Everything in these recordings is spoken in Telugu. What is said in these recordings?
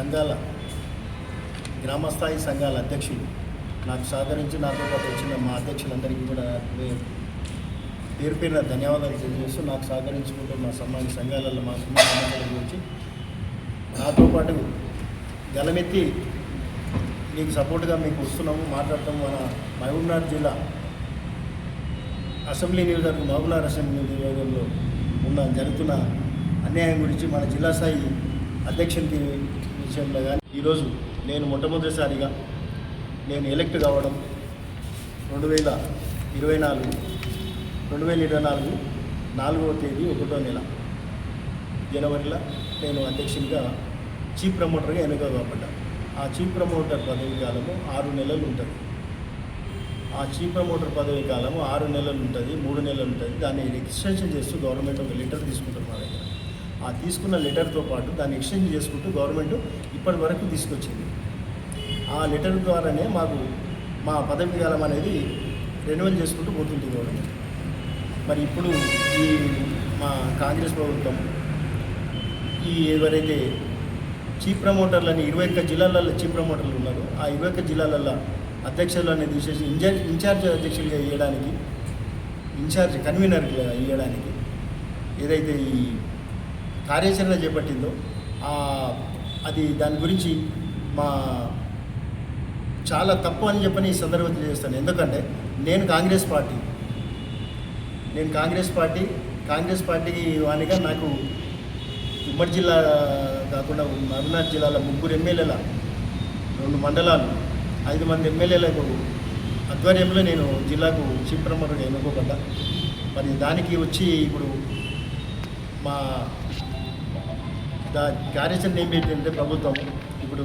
సంఘాల గ్రామస్థాయి సంఘాల అధ్యక్షులు. నాకు సహకరించి నాతో పాటు వచ్చిన మా అధ్యక్షులందరికీ కూడా పేరు పేరున ధన్యవాదాలు తెలియజేస్తూ నాకు సహకరించుకుంటూ మా సమాజ సంఘాలలో మా కుటుంబ సమస్యల గురించి నాతో పాటు గలమెత్తి నీకు సపోర్ట్గా మీకు వస్తున్నాము మాట్లాడతాం మన మహబూబ్నగర్ జిల్లా అసెంబ్లీ నియోజకవర్గం మహబూబ్నగర్ అసెంబ్లీ నియోజకవర్గంలో ఉన్న జరుగుతున్న అన్యాయం గురించి మన జిల్లా స్థాయి అధ్యక్షునికి విషయంలో కానీ ఈరోజు నేను మొట్టమొదటిసారిగా నేను ఎలక్ట్ కావడం రెండు వేల ఇరవై నాలుగు రెండు వేల ఇరవై నాలుగు నాలుగవ తేదీ ఒకటో నెల జనవరిలో నేను అధ్యక్షునిగా చీఫ్ ప్రమోటర్గా ఎన్నిక కాబడ్డా ఆ చీఫ్ ప్రమోటర్ పదవి కాలము ఆరు నెలలు ఉంటుంది. ఆ చీఫ్ ప్రమోటర్ పదవి కాలము ఆరు నెలలు ఉంటుంది మూడు నెలలు ఉంటుంది. దాన్ని ఎక్స్టెన్షన్ చేస్తూ గవర్నమెంట్ ఒక లెటర్ తీసుకుంటారు మా దగ్గర. ఆ తీసుకున్న లెటర్తో పాటు దాన్ని ఎక్స్చేంజ్ చేసుకుంటూ గవర్నమెంట్ ఇప్పటి వరకు తీసుకొచ్చింది. ఆ లెటర్ ద్వారానే మాకు మా పదవి కాలం అనేది రెన్యువల్ చేసుకుంటూ పోతుంది గవర్నమెంట్ మరి ఇప్పుడు ఈ మా కాంగ్రెస్ ప్రభుత్వం ఈ ఎవరైతే చీఫ్ ప్రమోటర్లని ఇరవై ఒక్క జిల్లాలలో చీఫ్ ప్రమోటర్లు ఉన్నారు ఆ ఇరవై ఒక్క జిల్లాలలో అధ్యక్షులని తీసేసి ఇన్ఛార్జ్ ఇన్ఛార్జ్ అధ్యక్షులుగా ఇవ్వడానికి ఇన్ఛార్జ్ కన్వీనర్గా ఇవ్వడానికి ఏదైతే ఈ కార్యాచరణ చేపట్టిందో అది దాని గురించి మా చాలా తప్పు అని చెప్పని ఈ సందర్భం తెలియజేస్తాను. ఎందుకంటే నేను కాంగ్రెస్ పార్టీ. నేను కాంగ్రెస్ పార్టీ కాంగ్రెస్ పార్టీకి వానిగా నాకు ఉమ్మడి జిల్లా కాకుండా మహబూబ్నగర్ జిల్లాలో ముగ్గురు ఎమ్మెల్యేల రెండు మండలాలు ఐదు మంది ఎమ్మెల్యేలకు ఆధ్వర్యంలో నేను జిల్లాకు చీఫ్ ప్రమోటర్గా ఎన్నుకోబడ్డా. మరి దానికి వచ్చి ఇప్పుడు మా దా కార్యాచరణ ఏం ఏంటంటే ప్రభుత్వం ఇప్పుడు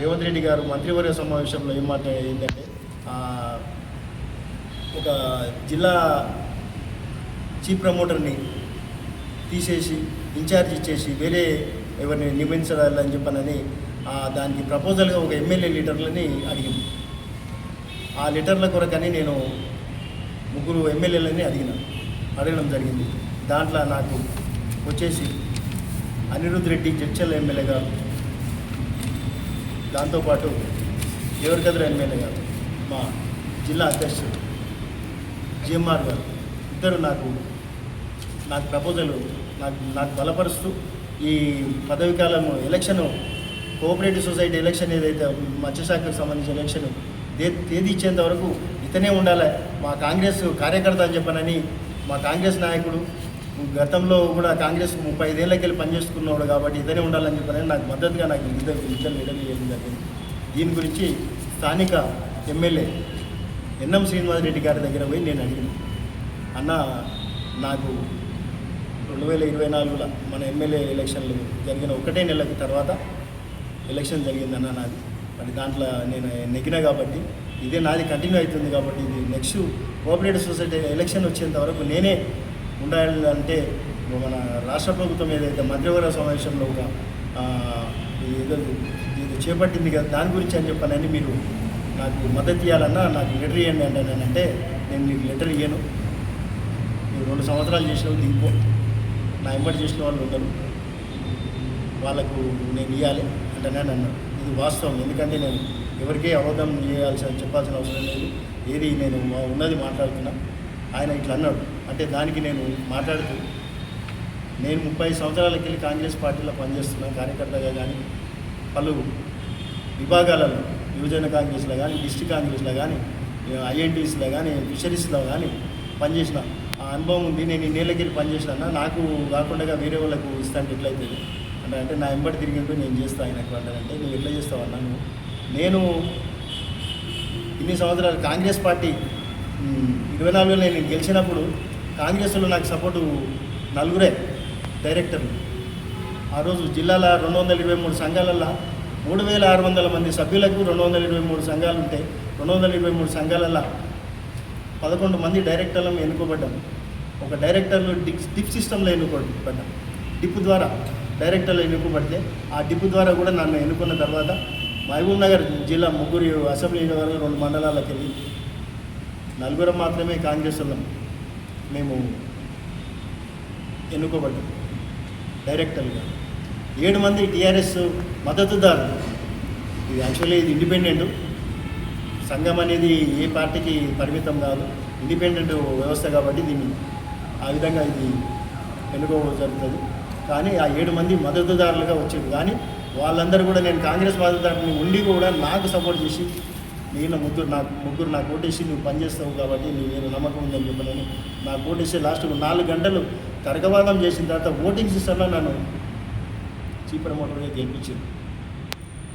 రేవంత్ రెడ్డి గారు మంత్రివర్గ సమావేశంలో ఏం మాట ఏంటంటే ఒక జిల్లా చీఫ్ ప్రమోటర్ని తీసేసి ఇన్ఛార్జ్ ఇచ్చేసి వేరే ఎవరిని నియమించాలని చెప్పనని దానికి ప్రపోజల్గా ఒక ఎమ్మెల్యే లీటర్లని అడిగింది. ఆ లీటర్ల కొరకని నేను ముగ్గురు ఎమ్మెల్యేలని అడిగిన అడగడం జరిగింది. దాంట్లో నాకు వచ్చేసి అనిరుద్ రెడ్డి జడ్చల్ ఎమ్మెల్యే గారు దాంతోపాటు దేవరకద్ర ఎమ్మెల్యే గారు మా జిల్లా అధ్యక్షుడు జిఎంఆర్ గారు ఇద్దరు నాకు నాకు ప్రపోజల్ నాకు నాకు బలపరుస్తూ ఈ పదవి కాలం ఎలక్షన్ కోఆపరేటివ్ సొసైటీ ఎలక్షన్ ఏదైతే మత్స్యశాఖకు సంబంధించిన ఎలక్షన్ తేదీ ఇచ్చేంత వరకు ఇతనే ఉండాలి. మా కాంగ్రెస్ కార్యకర్త అని చెప్పనని మా కాంగ్రెస్ నాయకుడు గతంలో కూడా కాంగ్రెస్ ముప్పై ఐదేళ్ళకి వెళ్ళి పనిచేసుకున్నాడు కాబట్టి ఇతనే ఉండాలని చెప్పారని నాకు మద్దతుగా నాకు ఇద్దరు ఇద్దరు లీడర్లు చేయడం జరిగింది. దీని గురించి స్థానిక ఎమ్మెల్యే ఎన్ఎం శ్రీనివాసరెడ్డి గారి దగ్గర పోయి నేను అడిగాను. అన్న నాకు రెండు వేల ఇరవై నాలుగులో మన ఎమ్మెల్యే ఎలక్షన్లు జరిగిన ఒకటే నెలకి తర్వాత ఎలక్షన్ జరిగిందన్న నాది. మరి దాంట్లో నేను నెగ్గిన కాబట్టి ఇదే నాది కంటిన్యూ అవుతుంది కాబట్టి ఇది నెక్స్ట్ కోఆపరేటివ్ సొసైటీ ఎలక్షన్ వచ్చేంత వరకు నేనే ఉండాలంటే మన రాష్ట్ర ప్రభుత్వం ఏదైతే మధ్యవర్గ సమావేశంలో ఒక ఏదో ఇది చేపట్టింది కదా దాని గురించి అని చెప్పానని మీరు నాకు మద్దతు ఇవ్వాలన్నా నాకు లెటర్ ఇవ్వండి అంటే నేను మీకు లెటర్ ఇయ్యను. మీరు రెండు సంవత్సరాలు చేసిన దిగిపో నా ఎంబడి చేసిన వాళ్ళు ఉండరు. వాళ్ళకు నేను ఇవ్వాలి అంటే నేను అన్నాను ఇది వాస్తవం. ఎందుకంటే నేను ఎవరికీ అబద్ధం చేయాల్సిన చెప్పాల్సిన అవసరం లేదు. ఏది నేను ఉన్నది మాట్లాడుతున్నా. ఆయన ఇట్లా అన్నాడు. అంటే దానికి నేను మాట్లాడుతూ నేను ముప్పై సంవత్సరాలకి వెళ్ళి కాంగ్రెస్ పార్టీలో పనిచేస్తున్నా కార్యకర్తగా కానీ పలు విభాగాలలో యువజన కాంగ్రెస్లో కానీ డిస్టిక్ కాంగ్రెస్లో కానీ ఐఎన్టీస్లో కానీ ఫిషరీస్లో కానీ పనిచేసిన ఆ అనుభవం ఉంది. నేను ఇన్నేళ్ళకి పనిచేసిన నాకు కాకుండా వేరే వాళ్ళకు ఇస్తాను ఎట్లయితే అంటే అంటే నా ఎంబడి తిరిగింటూ నేను చేస్తా ఆయనకు అంటే నువ్వు ఎట్లా చేస్తావు అన్నాను నువ్వు. నేను ఇన్ని సంవత్సరాలు కాంగ్రెస్ పార్టీ ఇరవై నాలుగులో నేను గెలిచినప్పుడు కాంగ్రెస్లో నాకు సపోర్టు నలుగురే డైరెక్టర్లు. ఆ రోజు జిల్లాల రెండు వందల ఇరవై మూడు సంఘాలల్లో మూడు వేల ఆరు వందల మంది సభ్యులకు రెండు వందల ఇరవై మూడు సంఘాలు ఉంటాయి రెండు వందల ఇరవై మూడు సంఘాలల్లో పదకొండు మంది డైరెక్టర్లను ఎన్నుకోబడ్డాం. ఒక డైరెక్టర్లు డిప్ డిప్ సిస్టంలో ఎన్నుకోబడ్డాం. డిప్ ద్వారా డైరెక్టర్లు ఎన్నుకోబడితే ఆ డిప్ ద్వారా కూడా నన్ను ఎన్నుకున్న తర్వాత మహబూబ్ నగర్ జిల్లా ముగ్గురు అసెంబ్లీ రెండు మండలాలకు వెళ్ళి నలుగురం మాత్రమే కాంగ్రెస్ వాళ్ళం మేము ఎన్నుకోబడ్డాం. డైరెక్టర్గా ఏడు మంది టీఆర్ఎస్ మద్దతుదారులు. ఇది యాక్చువల్లీ ఇది ఇండిపెండెంట్. సంఘం అనేది ఏ పార్టీకి పరిమితం కాదు. ఇండిపెండెంట్ వ్యవస్థ కాబట్టి దీన్ని ఆ విధంగా ఇది ఎన్నుకో జరుగుతుంది. కానీ ఆ ఏడు మంది మద్దతుదారులుగా వచ్చారు. కానీ వాళ్ళందరూ కూడా నేను కాంగ్రెస్ మద్దతుదారుని ఉండి కూడా నాకు సపోర్ట్ చేసి నేను ముగ్గురు నాకు ముగ్గురు నాకు ఓటేసి నువ్వు పనిచేస్తావు కాబట్టి నీ నేను నమ్మకం ఉందని చెప్పినాను నాకు ఓటేసి లాస్ట్ నాలుగు గంటలు తరగవాదం చేసిన తర్వాత ఓటింగ్ సిస్టంలో నన్ను చీఫ్ ప్రమోటర్గా గెలిపించింది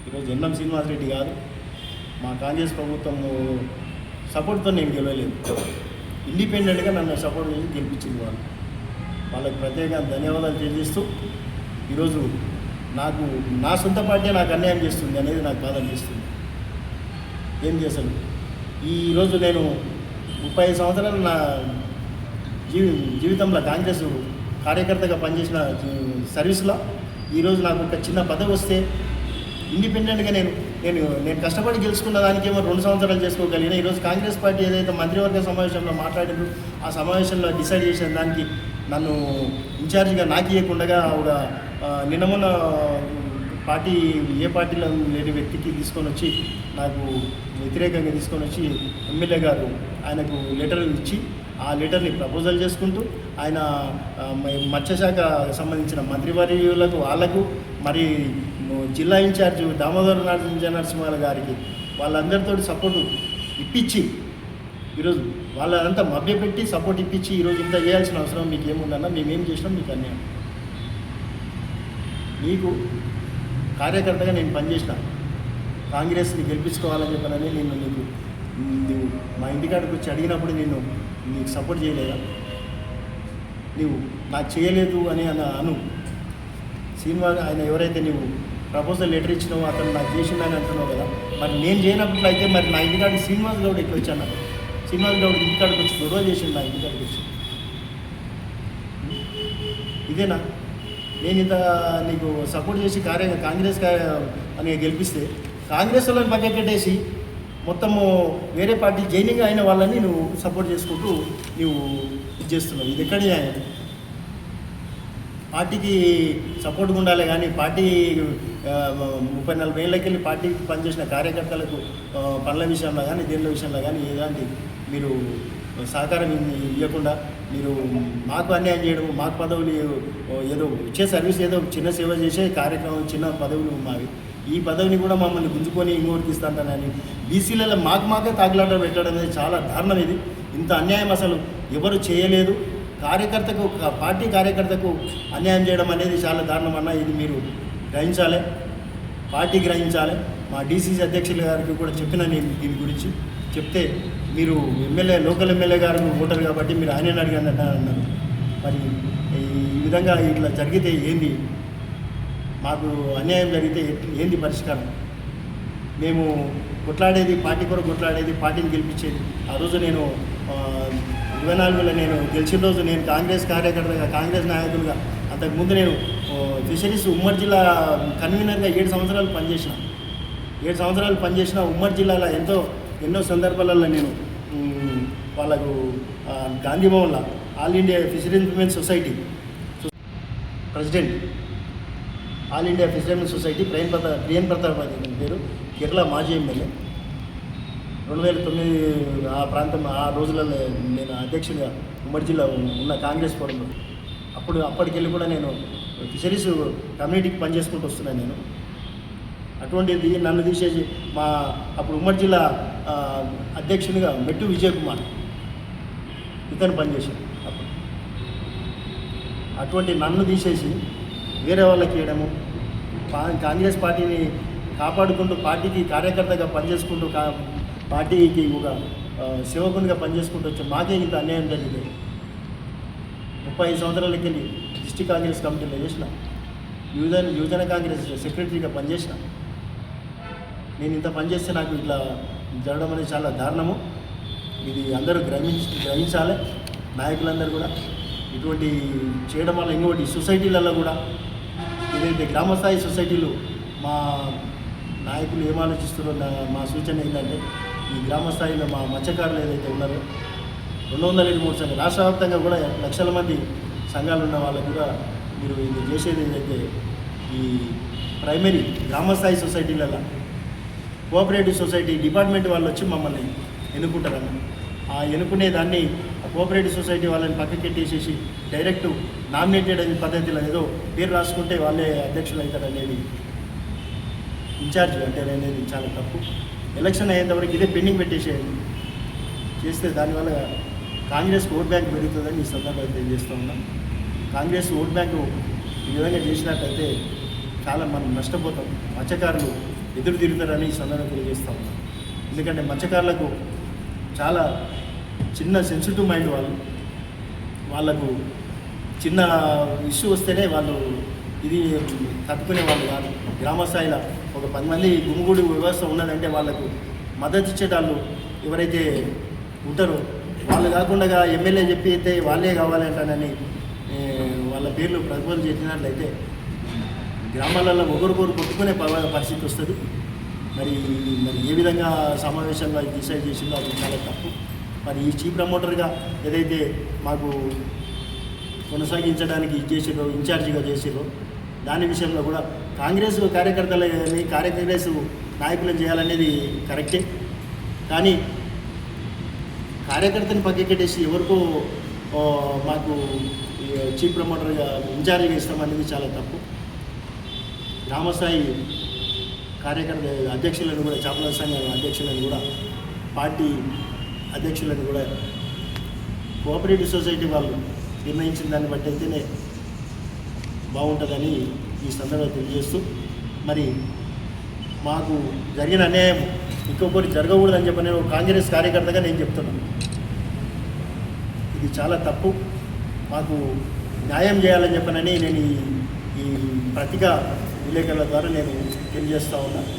ఈరోజు ఎన్ఎం శ్రీనివాసరెడ్డి కాదు మా కాంగ్రెస్ ప్రభుత్వం సపోర్ట్తో నేను గెలవలేదు. ఇండిపెండెంట్గా నన్ను సపోర్ట్ చేసి గెలిపించింది వాళ్ళు. వాళ్ళకి ప్రత్యేకంగా ధన్యవాదాలు తెలియజేస్తూ ఈరోజు నాకు నా సొంత పార్టీ నాకు అన్యాయం చేస్తుంది అనేది నాకు బాధ అనిపిస్తుంది ఏం చేశాను ఈరోజు నేను ముప్పై ఐదు సంవత్సరాలు నా జీవి జీవితంలో కాంగ్రెస్ కార్యకర్తగా పనిచేసిన సర్వీస్లో ఈరోజు నాకు ఒక చిన్న పదవి వస్తే ఇండిపెండెంట్గా నేను నేను నేను కష్టపడి గెలుచుకున్న దానికేమో రెండు సంవత్సరాలు చేసుకోగలిగిన. ఈరోజు కాంగ్రెస్ పార్టీ ఏదైతే మంత్రివర్గ సమావేశంలో మాట్లాడారు ఆ సమావేశంలో డిసైడ్ చేసిన దానికి నన్ను ఇన్ఛార్జిగా నాకు ఇవ్వకుండా ఒక ఆ, నిన్న మొన్న పార్టీ ఏ పార్టీలో లేని వ్యక్తికి తీసుకొని వచ్చి నాకు వ్యతిరేకంగా తీసుకొని వచ్చి ఎమ్మెల్యే గారు ఆయనకు లెటర్ ఇచ్చి ఆ లెటర్ని ప్రపోజల్ చేసుకుంటూ ఆయన మత్స్యశాఖ సంబంధించిన మంత్రివర్యులకు వాళ్ళకు మరి జిల్లా ఇన్ఛార్జ్ దామోదర నరసింహ నరసింహాల గారికి వాళ్ళందరితో సపోర్టు ఇప్పించి ఈరోజు వాళ్ళంతా మభ్యపెట్టి సపోర్ట్ ఇప్పించి ఈరోజు ఇంత చేయాల్సిన అవసరం మీకు ఏముందన్నా మేమేం చేసినాం మీకు అన్యాయం. మీకు కార్యకర్తగా నేను పనిచేసిన. కాంగ్రెస్ని గెలిపించుకోవాలని చెప్పనని నేను నీకు నువ్వు మా ఇంటికాడికి వచ్చి అడిగినప్పుడు నేను నీకు సపోర్ట్ చేయలేదా? నువ్వు నాకు చేయలేదు అని అన్న అను. సినిమా ఆయన ఎవరైతే నువ్వు ప్రపోజల్ లెటర్ ఇచ్చినావు అతను నాకు చేసిందని అంటున్నావు కదా. మరి నేను చేయనప్పుడు అయితే మరి నా ఇంటికాడికి శ్రీనివాస్ గౌడ్ ఇక్కడ వచ్చాను శ్రీనివాస్ గౌడ్ ఇంటికాడికి వచ్చి గొడవ చేసిండు నా ఇంటికాడికి వచ్చి. ఇదేనా? నేను ఇంత నీకు సపోర్ట్ చేసి కార్య కాంగ్రెస్ అని గెలిపిస్తే కాంగ్రెస్ వాళ్ళని పక్కన పెట్టేసి మొత్తము వేరే పార్టీ జైనింగ్ అయిన వాళ్ళని నువ్వు సపోర్ట్ చేసుకుంటూ నువ్వు ఇది చేస్తున్నావు. ఇది ఎక్కడ న్యాయం? పార్టీకి సపోర్ట్గా ఉండాలి కానీ పార్టీ ముప్పై నలభై ఏళ్ళకి వెళ్ళి పార్టీకి పనిచేసిన కార్యకర్తలకు పనుల విషయంలో కానీ దేనిల విషయంలో కానీ ఏదాంటి మీరు సహకారం ఇవ్వకుండా మీరు మాకు అన్యాయం చేయడం మాకు పదవులు ఏదో ఇచ్చే సర్వీస్ ఏదో చిన్న సేవ చేసే కార్యక్రమం చిన్న పదవులు మావి. ఈ పదవిని కూడా మమ్మల్ని గుంజుకొని ఇంకోటికి ఇస్తాంటానని బీసీలలో మాకు మాకే తాగులాట పెట్టడం అనేది చాలా దారుణం ఇది. ఇంత అన్యాయం అసలు ఎవరు చేయలేదు. కార్యకర్తకు ఒక పార్టీ కార్యకర్తకు అన్యాయం చేయడం అనేది చాలా దారుణం అన్న ఇది మీరు గ్రహించాలి. పార్టీ గ్రహించాలి. మా డీసీసీ అధ్యక్షుల గారికి కూడా చెప్పిన నేను దీని గురించి చెప్తే మీరు ఎమ్మెల్యే లోకల్ ఎమ్మెల్యే గారు ఓటర్ కాబట్టి మీరు ఆయనని అడిగాను అన్నారు. మరి ఈ విధంగా ఇట్లా జరిగితే ఏంది? మాకు అన్యాయం జరిగితే ఏంది పరిష్కారం? మేము కొట్లాడేది పార్టీ కొరకు కొట్లాడేది పార్టీని గెలిపించేది. ఆ రోజు నేను ఇరవై నాలుగులో నేను గెలిచిన రోజు నేను కాంగ్రెస్ కార్యకర్తగా కాంగ్రెస్ నాయకులుగా అంతకుముందు నేను ఫిషరీస్ ఉమ్మడి జిల్లా కన్వీనర్గా ఏడు సంవత్సరాలు పనిచేసిన. ఏడు సంవత్సరాలు పనిచేసిన ఉమ్మడి జిల్లాలో ఎంతో ఎన్నో సందర్భాలలో నేను వాళ్ళకు ఆ, గాంధీ భవన్లో all India fishery society president all India fishermen society Prem Pratap Priyam Pratap పేరు కేరళ మాజీ ఎమ్మెల్యే. రెండు వేల తొమ్మిది ఆ ప్రాంతం ఆ రోజులలో నేను అధ్యక్షుడిగా ఉమ్మడి జిల్లా ఉన్న కాంగ్రెస్ ఫోరంలో. అప్పుడు అప్పటికెళ్ళి కూడా నేను ఫిషరీస్ కమ్యూనిటీకి పనిచేసుకుంటూ వస్తున్నాను నేను. అటువంటిది నన్ను తీసేసి మా అప్పుడు ఉమ్మడి జిల్లా అధ్యక్షునిగా మెట్టు విజయ్ కుమార్ ఇతను పనిచేశాడు అప్పుడు. అటువంటి నన్ను తీసేసి వేరే వాళ్ళకి ఇవ్వడము కాంగ్రెస్ పార్టీని కాపాడుకుంటూ పార్టీకి కార్యకర్తగా పనిచేసుకుంటూ కా పార్టీకి ఒక సేవకునిగా పనిచేసుకుంటూ వచ్చి మాకే ఇంత అన్యాయం జరిగింది. ముప్పై ఐదు సంవత్సరాలకి వెళ్ళి డిస్టిక్ కాంగ్రెస్ కమిటీలో చేసిన యువజన యువజన కాంగ్రెస్ సెక్రటరీగా పనిచేసిన నేను ఇంత పనిచేస్తే నాకు ఇట్లా జరగడం అనేది చాలా దారుణము. ఇది అందరూ గ్రహించి గ్రహించాలి. నాయకులందరూ కూడా ఇటువంటి చేయడం వల్ల ఇంకోటి సొసైటీలలో కూడా ఏదైతే గ్రామస్థాయి సొసైటీలు మా నాయకులు ఏం ఆలోచిస్తున్న మా సూచన ఏంటంటే ఈ గ్రామ స్థాయిలో మా మత్స్యకారులు ఏదైతే ఉన్నారో రెండు వందల ఇరవై మూడు సంఘాలు రాష్ట్ర వ్యాప్తంగా కూడా లక్షల మంది సంఘాలు ఉన్న వాళ్ళకు కూడా మీరు ఇది చేసేది ఏదైతే ఈ ప్రైమరీ గ్రామస్థాయి సొసైటీలలో కోఆపరేటివ్ సొసైటీ డిపార్ట్మెంట్ వాళ్ళు వచ్చి మమ్మల్ని ఎన్నుకుంటారన్న. ఆ ఎన్నుకునే దాన్ని ఆ కోఆపరేటివ్ సొసైటీ వాళ్ళని పక్కకెట్టేసేసి డైరెక్ట్ నామినేటెడ్ అనే పద్ధతిలో ఏదో పేరు రాసుకుంటే వాళ్ళే అధ్యక్షులు అవుతారు అనేది ఇన్ఛార్జ్ అంటే అనేది చాలా తప్పు. ఎలక్షన్ అయ్యేంతవరకు ఇదే పెండింగ్ పెట్టేసేయండి. చేస్తే దానివల్ల కాంగ్రెస్ ఓట్ బ్యాంక్ పెరుగుతుందని ఈ సందర్భంగా తెలియజేస్తూ ఉన్నాం. కాంగ్రెస్ ఓట్ బ్యాంకు ఈ విధంగా చేసినట్లయితే చాలా మనం నష్టపోతాం. మత్స్యకారులు ఎదురు తిరుగుతారని ఈ సందర్భంగా ఉన్నాం. ఎందుకంటే మత్స్యకారులకు చాలా చిన్న సెన్సిటివ్ మైండ్ వాళ్ళు వాళ్ళకు చిన్న ఇష్యూ వస్తేనే వాళ్ళు ఇది తట్టుకునే వాళ్ళు కాదు. గ్రామ స్థాయిలో ఒక పది మంది గుమిగూడి వ్యవస్థ ఉన్నదంటే వాళ్ళకు మద్దతు ఇచ్చేటాళ్ళు ఎవరైతే ఉంటారో వాళ్ళు కాకుండా ఎమ్మెల్యే చెప్పి అయితే వాళ్ళే కావాలంటానని వాళ్ళ పేర్లు ప్రతిపాదన చేసినట్లయితే గ్రామాలలో ఒకరికొకరు కొట్టుకునే ప- పరిస్థితి వస్తుంది. మరి మరి ఏ విధంగా సమావేశంలో డిసైడ్ చేసిందో అది చాలా తప్పు. మరి ఈ చీఫ్ ప్రమోటర్గా ఏదైతే మాకు కొనసాగించడానికి ఇది చేసిరో ఇన్ఛార్జిగా చేసిరో దాని విషయంలో కూడా కాంగ్రెస్ కార్యకర్తలని కాంగ్రెస్ నాయకులను చేయాలనేది కరెక్టే. కానీ కార్యకర్తని పక్కకెట్టేసి ఎవరికో మాకు చీఫ్ ప్రమోటర్గా ఇన్ఛార్జిగా ఇస్తామనేది చాలా తప్పు. గ్రామస్థాయి కార్యకర్త అధ్యక్షులను కూడా చేపల సంఘం అధ్యక్షులను కూడా పార్టీ అధ్యక్షులను కూడా కోఆపరేటివ్ సొసైటీ వాళ్ళు నిర్ణయించిన దాన్ని బట్టి అయితేనే బాగుంటుందని ఈ సందర్భంగా తెలియజేస్తూ మరి మాకు జరిగిన అన్యాయం ఇంకొకటి జరగకూడదని చెప్పి నేను ఒక కాంగ్రెస్ కార్యకర్తగా నేను చెప్తున్నాను. ఇది చాలా తప్పు. మాకు న్యాయం చేయాలని చెప్పనని నేను ఈ ప్రతిగా విలేకరుల ద్వారా నేను తెలియజేస్తా ఉన్నాను